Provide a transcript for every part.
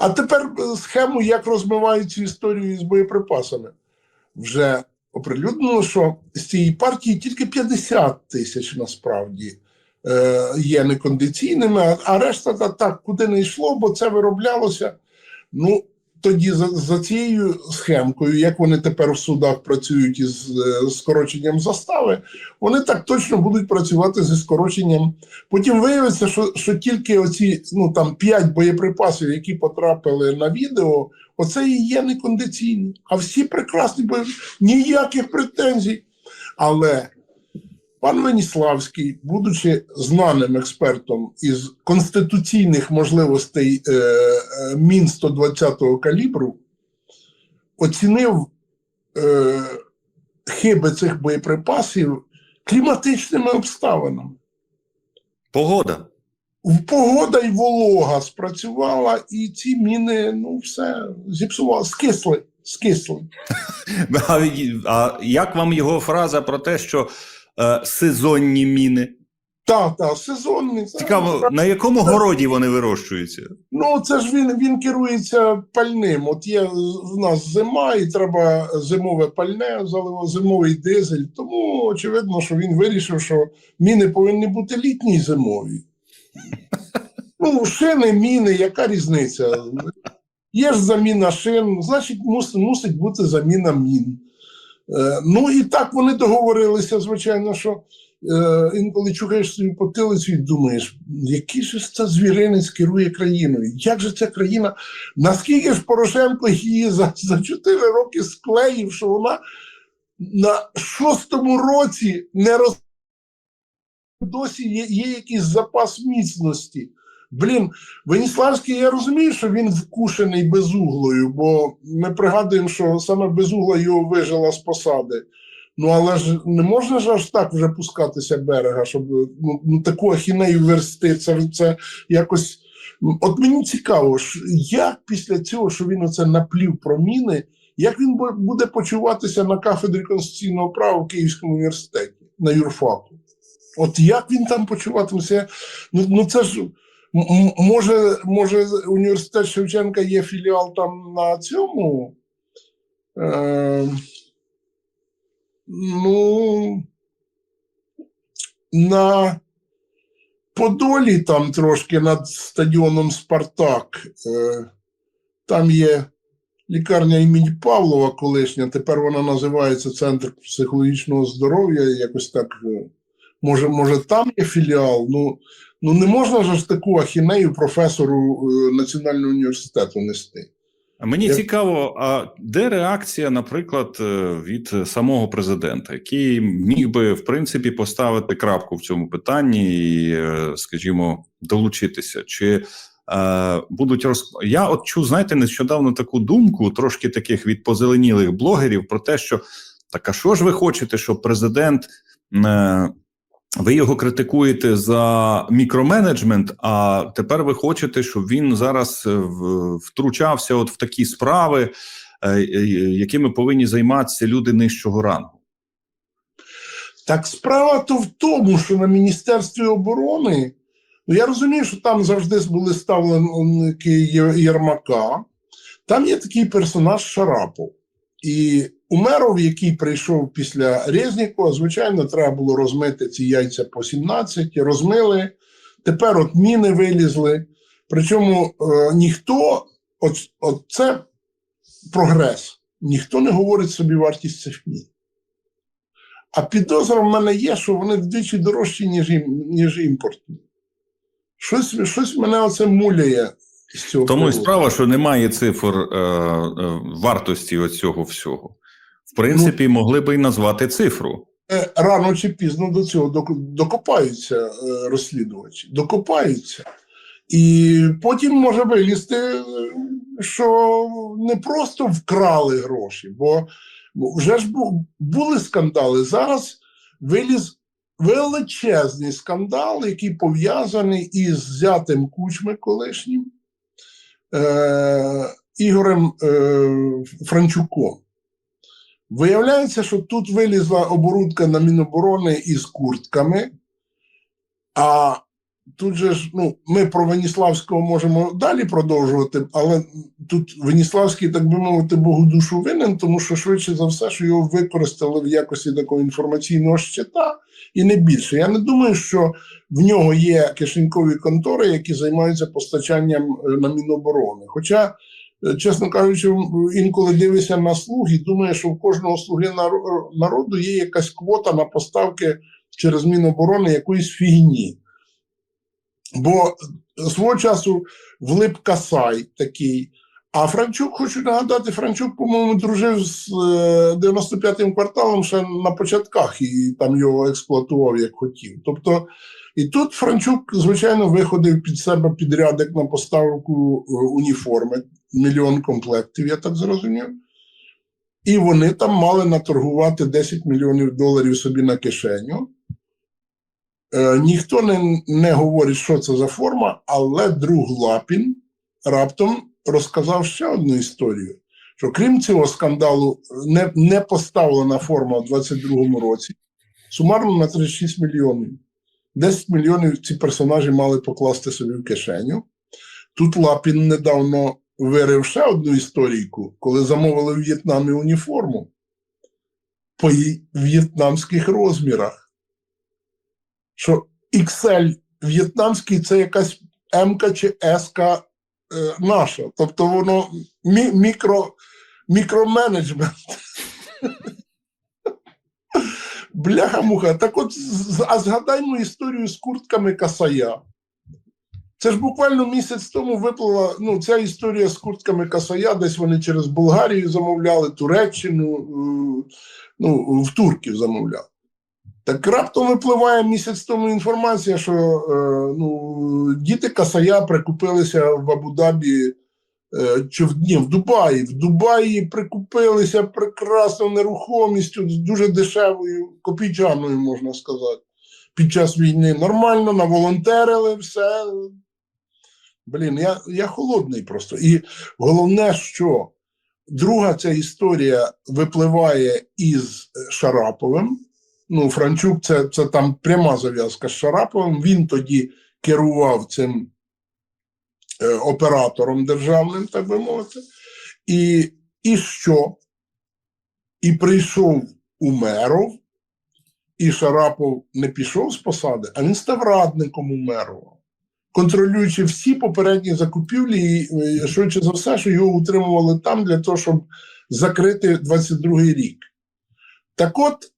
А тепер е, схему, як розмивають цю історію з боєприпасами. Вже оприлюднено, що з цієї партії тільки 50 тисяч насправді е, є некондиційними, а, решта та, так куди не йшло, бо це вироблялося. Ну, тоді за, за цією схемкою, як вони тепер в судах працюють із е, скороченням застави, вони так точно будуть працювати зі скороченням. Потім виявиться, що, що тільки оці ну там 5 боєприпасів, які потрапили на відео, оце і є некондиційні. А всі прекрасні боєприпаси, ніяких претензій. Але пан Веніславський, будучи знаним експертом із конституційних можливостей е, е, мін 120-го калібру, оцінив е, хиби цих боєприпасів кліматичними обставинами. Погода. Погода і волога спрацювала, і ці міни, ну, все зіпсували, скисли, скисли. А, а як вам його фраза про те, що е, сезонні міни? Так, так, сезонний. це- Цікаво, на якому городі вони вирощуються? Ну, це ж він, він керується пальним. От є в нас зима, і треба зимове пальне, зимовий дизель. Тому очевидно, що він вирішив, що міни повинні бути літні і зимові. Ну, шини, міни, яка різниця? Є ж заміна шин, значить, мусить, мусить бути заміна мін. Е, ну і так вони договорилися, звичайно, що е, інколи чухаєш свою потилицю і думаєш, який же це звіринець керує країною? Як же ця країна? Наскільки ж Порошенко її за, за 4 роки склеїв, що вона на шостому році не роз... досі є, є якийсь запас міцності. Блін, Веніславський, я розумію, що він вкушений безуглою, бо ми пригадуємо, що саме безугла його вижила з посади. Ну, але ж не можна ж аж так вже пускатися берега, щоб ну, ну, таку ахінею версти. Це, це якось. От мені цікаво, як після цього, що він оце наплів про міни, як він буде почуватися на кафедрі конституційного права в Київському університеті на юрфаку? От як він там почуватиметься? Ну, ну це ж може, може, університет Шевченка є філіал там на цьому. Е, ну, на Подолі, там трошки над стадіоном Спартак. Е, там є лікарня імені Павлова колишня, тепер вона називається Центр психологічного здоров'я. Якось так. е, Може, може, там є філіал. Ну, ну не можна ж таку ахінею професору е, Національного університету нести. Мені Я- цікаво, а де реакція, наприклад, е, від самого президента, який міг би в принципі поставити крапку в цьому питанні і, е, скажімо, долучитися? Чи е, будуть роз... Я от чув, знаєте, нещодавно таку думку, трошки таких від позеленілих блогерів, про те, що так, а що ж ви хочете, щоб президент. Ви його критикуєте за мікроменеджмент, а тепер ви хочете, щоб він зараз е, втручався от в такі справи, е, е, якими повинні займатися люди нижчого рангу. Так справа то в тому, що на Міністерстві оборони, ну я розумію, що там завжди були ставленики Єрмака. Там є такий персонаж Шарапов. І Умеров, який прийшов після Резнікова, звичайно, треба було розмити ці яйця по 17, розмили. Тепер от міни вилізли. Причому е, ніхто, от, от це прогрес, ніхто не говорить собі вартість цих мін. А підозра в мене є, що вони вдвічі дорожчі, ніж, ніж імпортні. Щось, щось мене оце муляє з цього. Тому і справа, що немає цифр е, е, вартості оцього всього. В принципі, могли би й назвати цифру. Е, Рано чи пізно до цього докопаються е, розслідувачі, докопаються. І потім може вилізти, е, що не просто вкрали гроші, бо вже ж були скандали. Зараз виліз величезний скандал, який пов'язаний із зятим кучми колишнім е, Ігорем е, Франчуком. Виявляється, що тут вилізла оборудка на Міноборони із куртками, а тут же ж, ну, ми про Веніславського можемо далі продовжувати, але тут Веніславський, так би мовити, Богу душу винен, тому що швидше за все, що його використали в якості такого інформаційного щита і не більше. Я не думаю, що в нього є кишенькові контори, які займаються постачанням е, на Міноборони. Хоча, чесно кажучи, інколи дивишся на слуг і думає, що в кожного слуги народу є якась квота на поставки через Міноборони якоїсь фігні. Бо свого часу влип Касай такий. А Франчук, хочу нагадати, Франчук, по-моєму, дружив з е, 95-м кварталом ще на початках і там його експлуатував як хотів. Тобто, і тут Франчук, звичайно, виходив під себе підрядок на поставку е, уніформи, мільйон комплектів, я так зрозумів. І вони там мали наторгувати 10 мільйонів доларів собі на кишеню. Е, ніхто не, не говорить, що це за форма, але друг Лапін раптом розказав ще одну історію: що крім цього скандалу, не, не поставлена форма у 22-му році, сумарно на 36 мільйонів. 10 мільйонів ці персонажі мали покласти собі в кишеню. Тут Лапін недавно вирив ще одну історійку, коли замовили в В'єтнамі уніформу по в'єтнамських розмірах. Що XL в'єтнамський це якась М чи С е, наша. Тобто воно мі- мікро, мікроменеджмент. Бляха-муха. Так от, а згадаймо історію з куртками Касая. Це ж буквально місяць тому виплила ну, ця історія з куртками Касая, десь вони через Болгарію замовляли, Туреччину, е, ну, в турків замовляли. Так раптом випливає місяць тому інформація, що е, ну, діти Касая прикупилися в Абу-Дабі е, чи в, ні, в Дубаї. В Дубаї прикупилися прекрасною нерухомістю, дуже дешевою, копійчаною, можна сказати, під час війни. Нормально, наволонтерили, все. Блін, я, я холодний просто. І головне, що друга ця історія випливає із е, Шараповим. Ну, Франчук, це, це там пряма зав'язка з Шараповим. Він тоді керував цим е, оператором державним, так би мовити. І, і що? І прийшов Умеров, і Шарапов не пішов з посади, а він став радником Умерова, контролюючи всі попередні закупівлі, і е, швидше за все, що його утримували там для того, щоб закрити 22-й рік. Так от,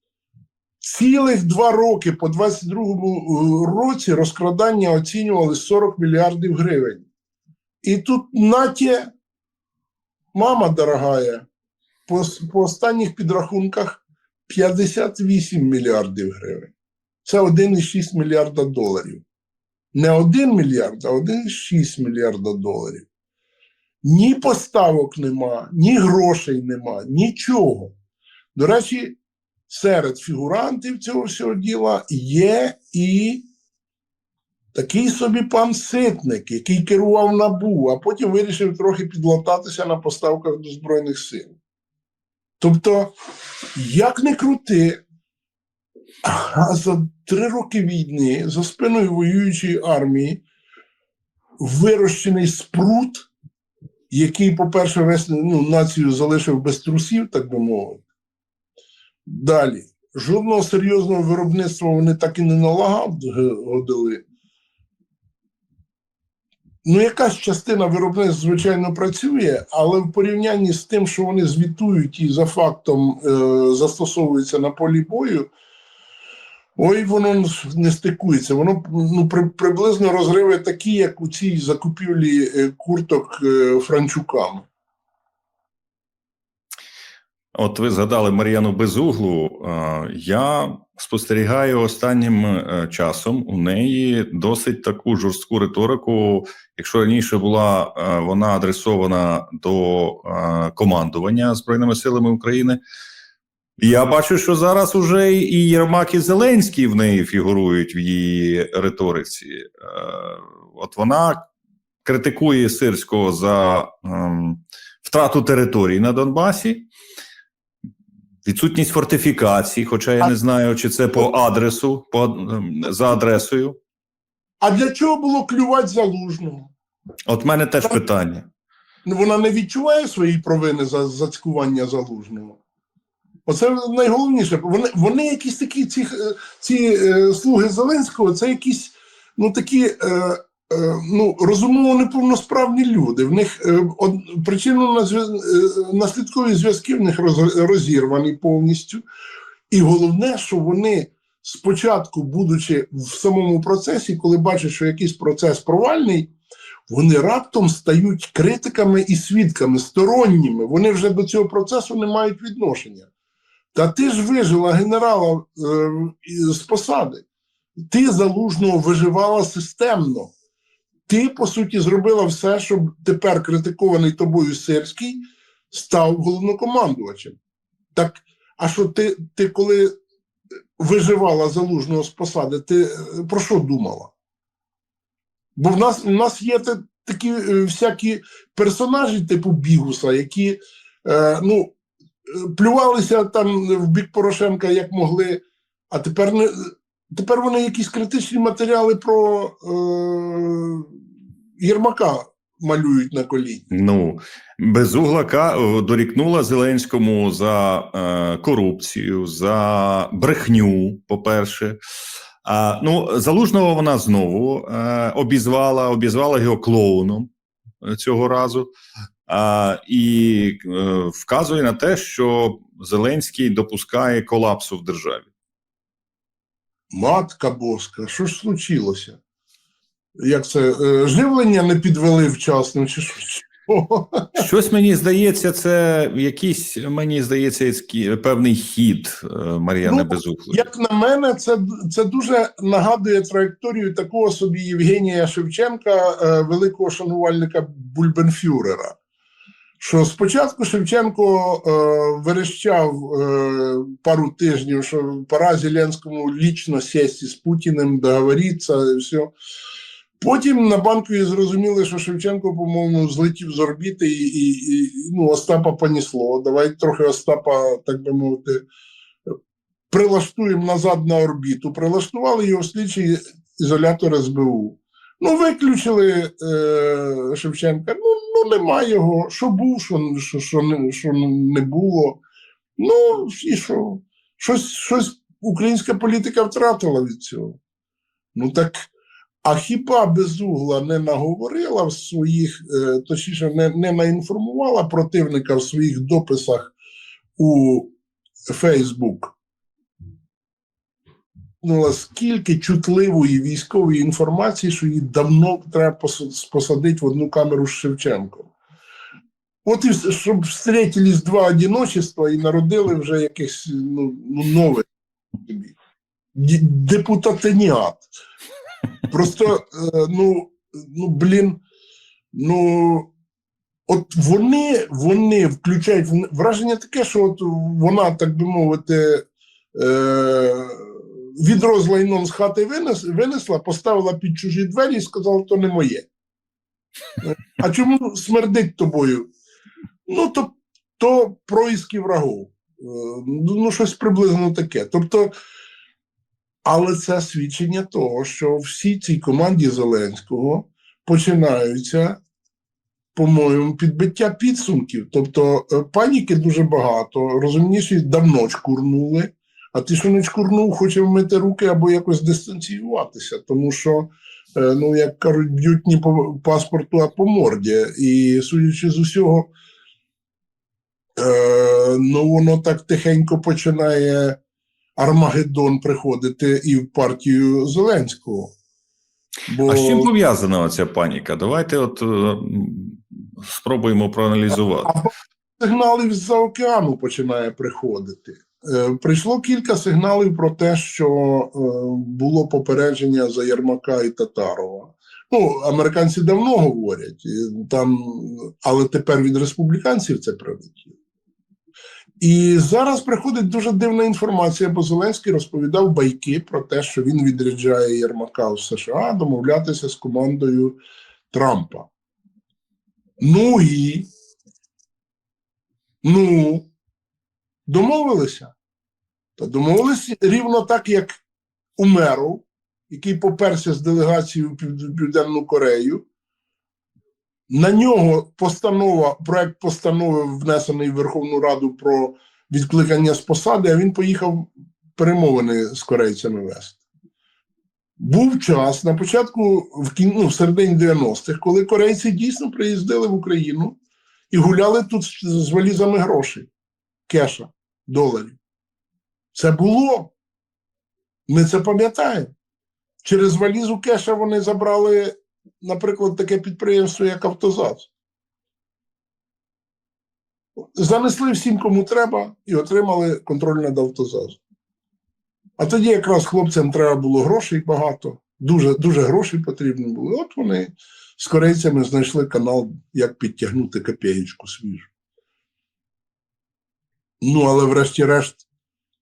цілих два роки по 22-му році розкрадання оцінювали 40 мільярдів гривень. І тут наті, мама дорогая, по, по останніх підрахунках 58 мільярдів гривень. Це 1,6 мільярда доларів. Не 1 мільярд, а 1,6 мільярда доларів. Ні поставок нема, ні грошей нема, нічого. До речі, серед фігурантів цього всього діла є і такий собі пан Ситник, який керував НАБУ, а потім вирішив трохи підлататися на поставках до Збройних сил. Тобто, як не крути, а за три роки війни за спиною воюючої армії вирощений спрут, який, по-перше, весь ну, націю залишив без трусів, так би мовити. Далі. Жодного серйозного виробництва вони так і не налагодили. Ну, якась частина виробництва, звичайно, працює, але в порівнянні з тим, що вони звітують і за фактом е, застосовуються на полі бою, ой, воно не стикується. Воно ну, при, приблизно розриви такі, як у цій закупівлі е, курток е, Франчуками. От ви згадали Мар'яну Безуглу. Я спостерігаю останнім е, часом у неї досить таку жорстку риторику. Якщо раніше була вона адресована до командування Збройними силами України, я бачу, що зараз уже і Єрмак і Зеленський в неї фігурують в її риториці. Е, От вона критикує Сирського за ем, втрату територій на Донбасі. Відсутність фортифікацій, хоча я не знаю, чи це по адресу, по, ем, за адресою. А для чого було клювати залужного? От в мене теж питання. Вона не відчуває своєї провини за зацькування залужного. Оце найголовніше. Вони, вони якісь такі, ці, е, ці е, слуги Зеленського, це якісь ну, такі е, е, ну, розумово неповносправні люди. В них е, од, причинно наслідкові зв'язки в них роз, розірвані повністю. І головне, що вони спочатку, будучи в самому процесі, коли бачать, що якийсь процес провальний, вони раптом стають критиками і свідками, сторонніми. Вони вже до цього процесу не мають відношення. Та ти ж вижила генерала е, з посади. Ти залужного виживала системно. Ти, по суті, зробила все, щоб тепер критикований тобою Сирський став головнокомандувачем. Так, а що ти, ти коли виживала залужного з посади, ти е, про що думала? Бо в нас, в нас є такі е, всякі персонажі, типу Бігуса, які е, ну, плювалися там в бік Порошенка як могли, а тепер не. Тепер вони якісь критичні матеріали про е, Єрмака малюють на коліні. Ну, безугла ка- дорікнула Зеленському за е, корупцію, за брехню, по-перше. А, ну, залужного вона знову е, обізвала, обізвала його клоуном е, цього разу. А, і е, вказує на те, що Зеленський допускає колапсу в державі. Матка боска, що ж случилося? Як це? е, Живлення не підвели вчасно, чи що? Що? Щось мені здається, це якийсь, мені здається, певний хід е, Мар'яни Ну, Безуглої. Як на мене, це, це дуже нагадує траєкторію такого собі Євгенія Шевченка, великого шанувальника Бульбенфюрера. Що спочатку Шевченко е, верещав е, пару тижнів, що пора Зеленському лічно сісти з Путіним, договоритися і все. Потім на банкові зрозуміли, що Шевченко, по-моєму, злетів з орбіти і, і, і ну, Остапа понісло. Давай трохи Остапа, так би мовити, прилаштуємо назад на орбіту. Прилаштували його в слідчий ізолятор СБУ. Ну, виключили е, Шевченка. Ну, ну, нема його. Що був, що, що, що, не, що не було. Ну, і що? Щось, щось українська політика втратила від цього. Ну так. А хіба безугла не наговорила в своїх, е, точніше, не, не наінформувала противника в своїх дописах у Фейсбук? Ну, скільки чутливої військової інформації, що її давно треба пос- посадити в одну камеру з Шевченком. От і щоб встретились два одиночества і народили вже якесь ну, ну, нове депутатеніат. Просто, е, ну, ну, блін, ну, от вони, вони включають враження таке, що от вона, так би мовити, е, відро з лайном з хати винес, винесла, поставила під чужі двері і сказала, то не моє. А чому смердить тобою? Ну, то, то происки врагов. Е, Ну, щось приблизно таке. Тобто, але це свідчення того, що всі цій команді Зеленського починаються, по-моєму, підбиття підсумків. Тобто е, паніки дуже багато, розумніші давно чкурнули, а ти, що не чкурнув, хоче вмити руки або якось дистанціюватися, тому що. е, Ну, як кажуть, б'ють не по паспорту, а по морді. І судячи з усього, е, ну воно так тихенько починає Армагеддон приходити і в партію Зеленського. Бо А з чим пов'язана ця паніка? Давайте от е, спробуємо проаналізувати. або сигналів з-за океану починає приходити. Е, прийшло кілька сигналів про те, що е, було попередження за Єрмака і Татарова. Ну, американці давно говорять, там, але тепер від республіканців це прилетіло. І зараз приходить дуже дивна інформація, бо Зеленський розповідав байки про те, що він відряджає Єрмака в США домовлятися з командою Трампа. Ну і ну, домовилися. Та домовилися рівно так, як Умеров який поперся з делегацією в Південну Корею. На нього постанова, проект постанови внесений в Верховну Раду про відкликання з посади, а він поїхав перемовини з корейцями вести. Був час на початку, в ну, в середині 90-х, коли корейці дійсно приїздили в Україну і гуляли тут з валізами грошей, кеша, доларів. Це було. Ми це пам'ятаємо. Через валізу кеша вони забрали, наприклад, таке підприємство, як Автозас. Занесли всім, кому треба, і отримали контроль над автозазом. А тоді якраз хлопцям треба було грошей багато, дуже, дуже грошей потрібно було. От вони з корейцями знайшли канал, як підтягнути копієчку свіжу. Ну, але врешті-решт,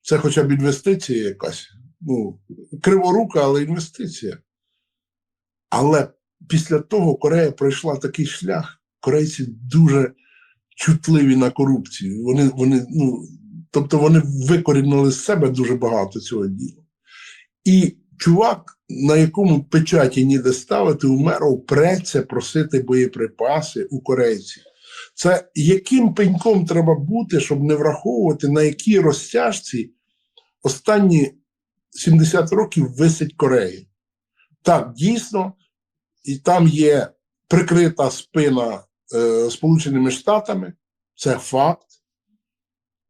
це хоча б інвестиція якась. Ну, криворука, але інвестиція. Але після того Корея пройшла такий шлях. Корейці дуже чутливі на корупцію. Вони, вони, ну, тобто вони викорінили з себе дуже багато цього діла. І чувак, на якому печаті ніде ставити, умеров преться просити боєприпаси у корейців. Це яким пеньком треба бути, щоб не враховувати, на якій розтяжці останні 70 років висить Корея. Так, дійсно, і там є прикрита спина е, Сполученими Штатами, це факт.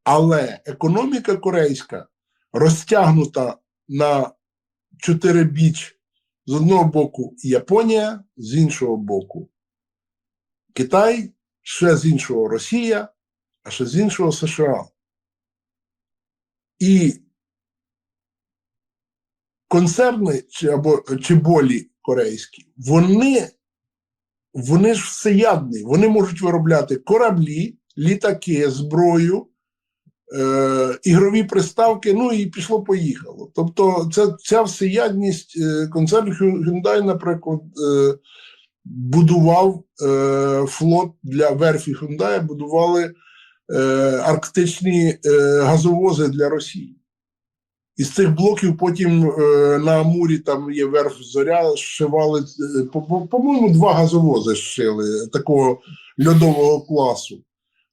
Але економіка корейська розтягнута на чотири біч з одного боку Японія, з іншого боку Китай, ще з іншого Росія, а ще з іншого США. І концерни чи, або чи болі корейські, вони, вони ж всеядні, вони можуть виробляти кораблі, літаки, зброю, е, ігрові приставки, ну і пішло-поїхало. Тобто, це, ця всеядність е, концерн Hyundai, наприклад, е, будував е, флот для верфі Hyundai, будували е, арктичні е, газовози для Росії. Із цих блоків потім е, на Амурі там є верф зоря, зшивали, е, по- по- по-моєму, два газовози зшили такого льодового класу.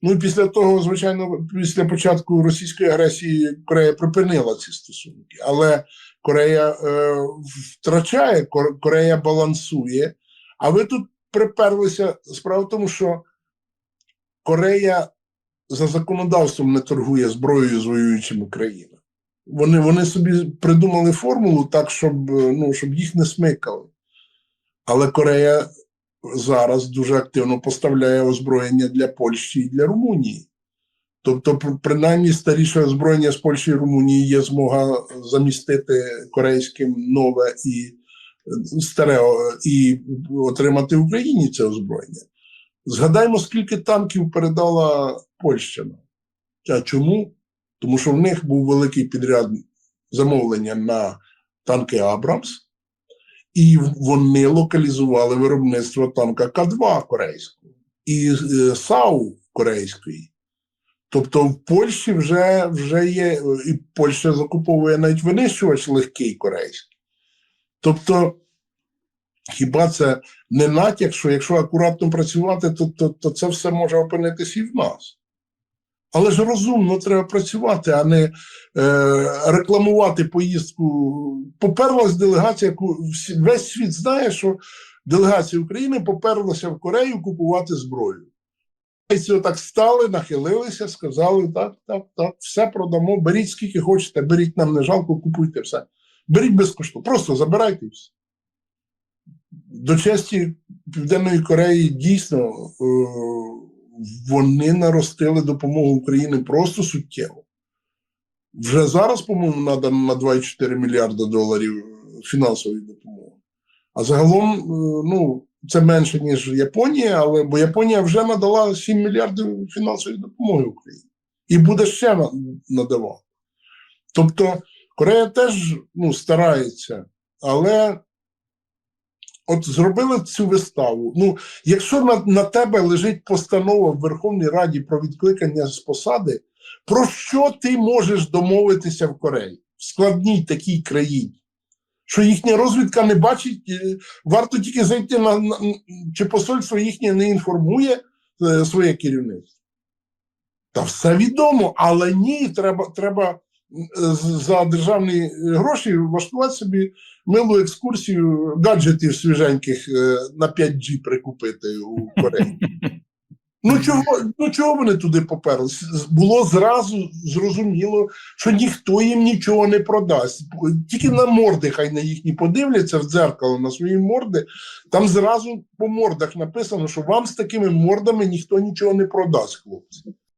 Ну і після того, звичайно, після початку російської агресії Корея припинила ці стосунки. Але Корея е, втрачає, Корея балансує. А ви тут приперлися. Справа в тому, що Корея за законодавством не торгує зброєю з воюючими країнами. Вони, вони собі придумали формулу так, щоб, ну, щоб їх не смикали. Але Корея зараз дуже активно поставляє озброєння для Польщі і для Румунії. Тобто, принаймні, старіше озброєння з Польщі і Румунії є змога замістити корейським нове і старе і отримати в Україні це озброєння. Згадаймо, скільки танків передала Польща. А чому? Тому що в них був великий підряд замовлення на танки Абрамс, і вони локалізували виробництво танка К2 корейського і е, САУ корейської. Тобто в Польщі вже, вже є, і Польща закуповує навіть винищувач легкий корейський. Тобто, хіба це не натяк, що якщо акуратно працювати, то, то, то це все може опинитись і в нас. Але ж розумно треба працювати, а не е, рекламувати поїздку. Поперлась делегація, весь світ знає, що делегація України поперлася в Корею купувати зброю. Ці отак стали, нахилилися, сказали: так, так, так, все продамо, беріть скільки хочете, беріть нам не жалко, купуйте все. Беріть безкоштовно, просто забирайте все. До честі Південної Кореї дійсно е, вони наростили допомогу Україні просто суттєво. Вже зараз, по-моєму, надано на 2,4 мільярда доларів фінансової допомоги. А загалом, е, ну, це менше, ніж Японія, але бо Японія вже надала 7 мільярдів фінансової допомоги Україні. І буде ще на- надавати. Тобто Корея теж ну, старається, але от зробили цю виставу. Ну, якщо на, на тебе лежить постанова в Верховній Раді про відкликання з посади, про що ти можеш домовитися в Кореї в складній такій країні? Що їхня розвідка не бачить, е, варто тільки зайти на, на чи посольство їхнє не інформує е, своє керівництво. Та все відомо, але ні, треба, треба за державні гроші влаштувати собі милу екскурсію гаджетів свіженьких е, на 5G прикупити у Кореї. Ну чого, ну чого вони туди поперли? Було зразу зрозуміло, що ніхто їм нічого не продасть. Тільки на морди хай на їхні подивляться в дзеркало на свої морди. Там зразу по мордах написано, що вам з такими мордами ніхто нічого не продасть, хлопці.